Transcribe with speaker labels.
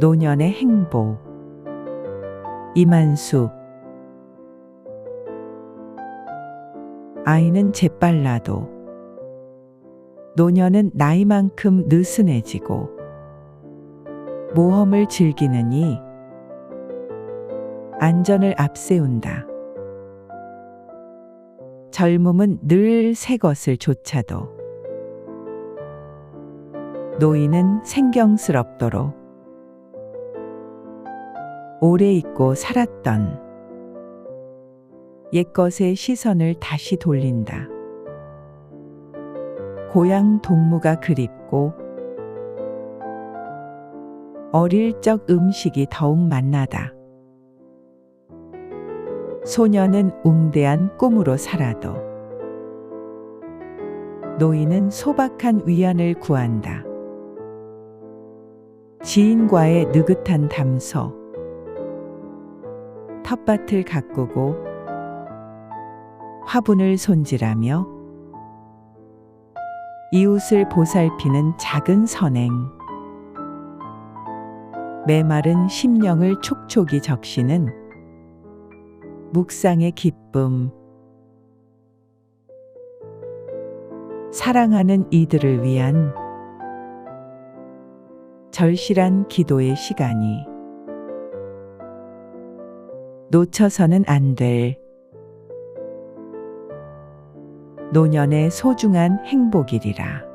Speaker 1: 노년의 행복 이만수. 아이는 재빨라도. 노년은 나이만큼 느슨해지고 모험을 즐기느니 안전을 앞세운다. 젊음은 늘 새 것을 조차도 노인은 생경스럽도록 오래 잊고 살았던 옛것의 시선을 다시 돌린다. 고향 동무가 그립고 어릴 적 음식이 더욱 맛나다. 소녀는 웅대한 꿈으로 살아도 노인은 소박한 위안을 구한다. 지인과의 느긋한 담소 텃밭을 가꾸고 화분을 손질하며 이웃을 보살피는 작은 선행. 메마른 심령을 촉촉이 적시는 묵상의 기쁨. 사랑하는 이들을 위한 절실한 기도의 시간이 놓쳐서는 안 될 노년의 소중한 행복이리라.